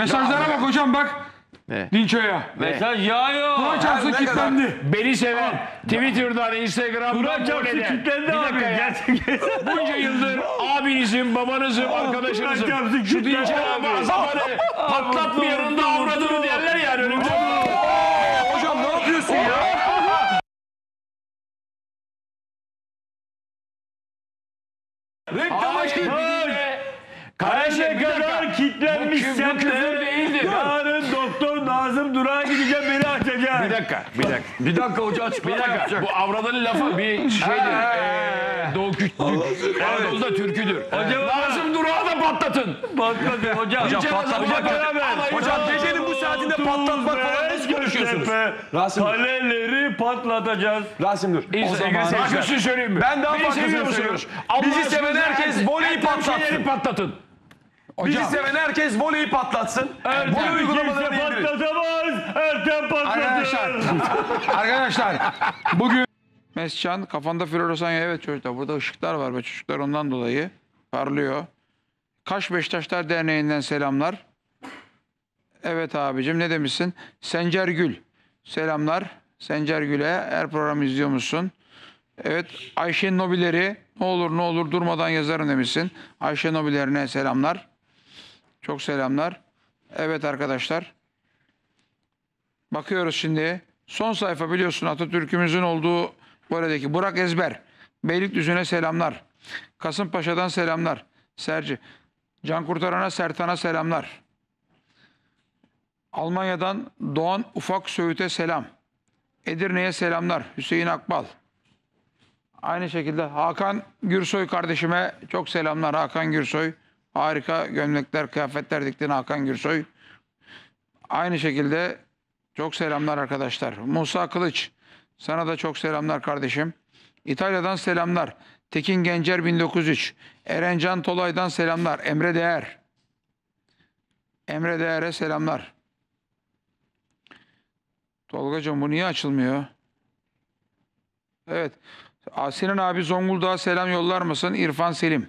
Mesajlara bak hocam bak. Ne? Dinço'ya. Mesaj yağıyor. Kur'an çarpsın kilitlendi. Beni seven Twitter'dan, Instagram'dan, Kur'an çarpsın Vole'den. kilitlendi Bir abi. dakika ya. Gerçekten. Bunca yıldır abinizim, babanızım, arkadaşınızım. Kur'an çarpsın Şu kilitlendi Dinçer abi azamanı patlatmayanın da avradını derler yani. Öyle bir şey yok. Hocam ne yapıyorsun ya? Hayır, bir dinle. Dakika, bir dakika. Bir dakika hoca Bir açıklama dakika. yapacak. Bu avradının lafı bir şeydir. Eee Doğu Kürt, Anadolu'da türküdür. Hocam- Lazım durağı da patlatın. Patladı hocam. Hocam patlatmak beraber. Hocam gecenin bu saatinde patlatmak falan nasıl konuşuyorsunuz? Rasim. Kaleleri patlatacağız. Rasim dur. O zaman bir şey söyleyeyim mi? Ben daha musunuz? söylüyorum. Bizi seven herkes her- voleyi patlatsın. patlatın. Bizi seven herkes voleyi patlatsın. Ertem Voley kimse uygulamalarını indirin. patlatamaz. Arkadaşlar. Bugün Mescan kafanda floresan evet çocuklar. Burada ışıklar var ve çocuklar ondan dolayı parlıyor. Kaş Beşiktaşlar Derneği'nden selamlar. Evet abicim ne demişsin? Sencer Gül. Selamlar. Sencer Gül'e her programı izliyor musun? Evet Ayşe Nobileri ne olur ne olur durmadan yazarım demişsin. Ayşe Nobilerine selamlar. Çok selamlar. Evet arkadaşlar. Bakıyoruz şimdi. Son sayfa biliyorsun Atatürk'ümüzün olduğu böyledeki Burak Ezber. Beylikdüzü'ne selamlar. Kasımpaşa'dan selamlar. Serci. Can Kurtaran'a Sertan'a selamlar. Almanya'dan Doğan Ufak Söğüt'e selam. Edirne'ye selamlar. Hüseyin Akbal. Aynı şekilde Hakan Gürsoy kardeşime çok selamlar. Hakan Gürsoy. Harika gömlekler, kıyafetler diktin Hakan Gürsoy. Aynı şekilde çok selamlar arkadaşlar. Musa Kılıç. Sana da çok selamlar kardeşim. İtalya'dan selamlar. Tekin Gencer 1903. Erencan Tolay'dan selamlar. Emre Değer. Emre Değer'e selamlar. Tolgacığım bu niye açılmıyor? Evet. Sinan abi Zonguldak'a selam yollar mısın? İrfan Selim.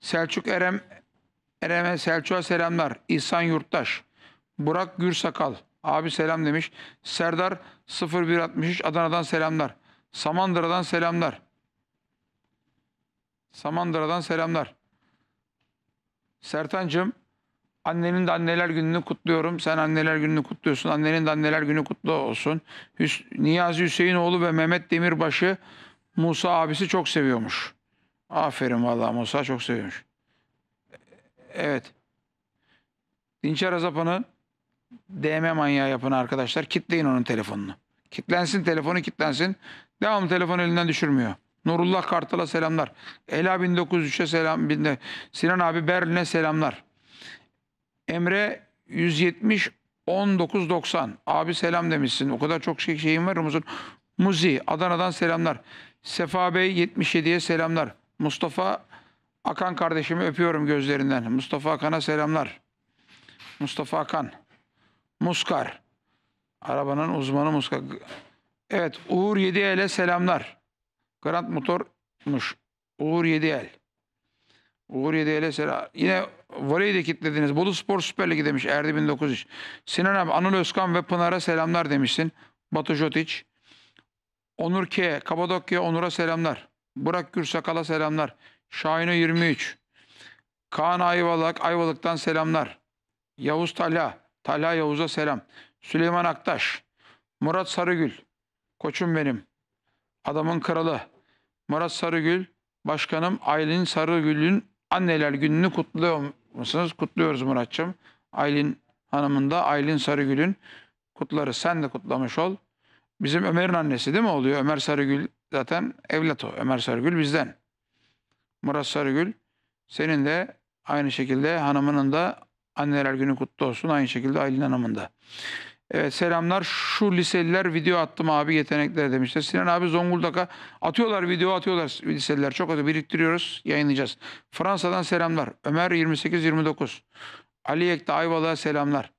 Selçuk Erem Erem'e Selçuk'a selamlar. İhsan Yurttaş. Burak Gürsakal. Abi selam demiş. Serdar 0163 Adana'dan selamlar. Samandıra'dan selamlar. Samandıra'dan selamlar. Sertancığım annenin de anneler gününü kutluyorum. Sen anneler gününü kutluyorsun. Annenin de anneler günü kutlu olsun. Hüs Niyazi Hüseyinoğlu ve Mehmet Demirbaşı Musa abisi çok seviyormuş. Aferin vallahi Musa çok seviyormuş. Evet. Dinçer Azapan'ı DM manyağı yapın arkadaşlar. Kitleyin onun telefonunu. Kitlensin telefonu kitlensin. Devamlı telefon elinden düşürmüyor. Nurullah Kartal'a selamlar. Ela 1903'e selam. Sinan abi Berlin'e selamlar. Emre 170 1990. Abi selam demişsin. O kadar çok şey şeyin var Rumuz'un. Muzi Adana'dan selamlar. Sefa Bey 77'ye selamlar. Mustafa Akan kardeşimi öpüyorum gözlerinden. Mustafa Akan'a selamlar. Mustafa Akan. Muskar. Arabanın uzmanı Muskar. Evet Uğur Yediel'e selamlar. Grant Motor'muş. Uğur Yediel. Uğur Yediel'e selam. Yine voleyi de kilitlediniz. Bolu Spor Süper Ligi demiş Erdi 1903. Sinan abi Anıl Özkan ve Pınar'a selamlar demişsin. Batu Jotic. Onur K. Kapadokya Onur'a selamlar. Burak Gürsakal'a selamlar. Şahin'e 23. Kaan Ayvalık, Ayvalık'tan selamlar. Yavuz Talha, Talha Yavuz'a selam. Süleyman Aktaş, Murat Sarıgül, koçum benim. Adamın kralı. Murat Sarıgül, başkanım Aylin Sarıgül'ün anneler gününü kutluyor musunuz? Kutluyoruz Muratçım. Aylin hanımın da Aylin Sarıgül'ün kutları. Sen de kutlamış ol. Bizim Ömer'in annesi değil mi oluyor? Ömer Sarıgül zaten evlat o. Ömer Sarıgül bizden. Murat Sarıgül. Senin de aynı şekilde hanımının da anneler günü kutlu olsun. Aynı şekilde Aylin Hanım'ın da. Evet selamlar. Şu liseliler video attım abi yetenekler demişler. Sinan abi Zonguldak'a atıyorlar video atıyorlar liseliler. Çok atıyor biriktiriyoruz yayınlayacağız. Fransa'dan selamlar. Ömer 28-29. Ali Ekta Ayvalık'a selamlar.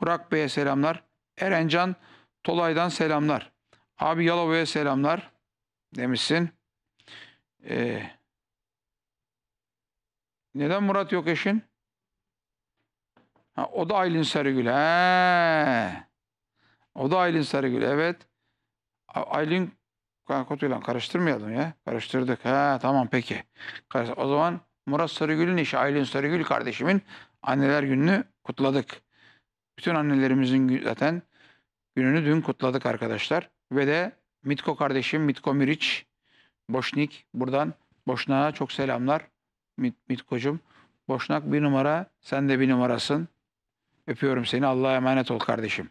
Burak Bey'e selamlar. Erencan Tolay'dan selamlar. Abi Yalova'ya selamlar demişsin. Ee, neden Murat yok eşin? Ha, o da Aylin Sarıgül. He. O da Aylin Sarıgül. Evet. Aylin Kotuyla karıştırmayalım ya. Karıştırdık. Ha tamam peki. O zaman Murat Sarıgül'ün eşi Aylin Sarıgül kardeşimin anneler gününü kutladık. Bütün annelerimizin zaten gününü dün kutladık arkadaşlar. Ve de Mitko kardeşim Mitko Miriç Boşnik buradan Boşnak'a çok selamlar. Mit, Mitko'cum. Boşnak bir numara. Sen de bir numarasın. Öpüyorum seni. Allah'a emanet ol kardeşim.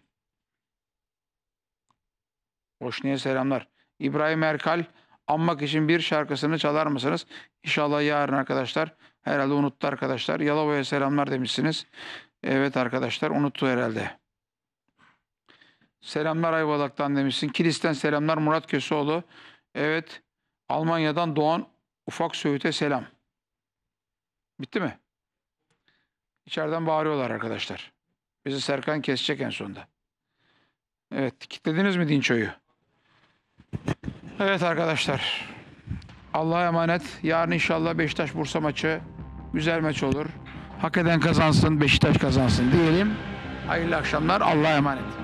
Boşnik'e selamlar. İbrahim Erkal anmak için bir şarkısını çalar mısınız? İnşallah yarın arkadaşlar. Herhalde unuttu arkadaşlar. Yalova'ya selamlar demişsiniz. Evet arkadaşlar unuttu herhalde. Selamlar Ayvalık'tan demişsin. Kilis'ten selamlar Murat Köseoğlu. Evet. Almanya'dan Doğan Ufak Söğüt'e selam. Bitti mi? İçeriden bağırıyorlar arkadaşlar. Bizi Serkan kesecek en sonunda. Evet. Kitlediniz mi Dinço'yu? Evet arkadaşlar. Allah'a emanet. Yarın inşallah Beşiktaş Bursa maçı güzel maç olur. Hak eden kazansın, Beşiktaş kazansın diyelim. Hayırlı akşamlar. Allah'a emanet.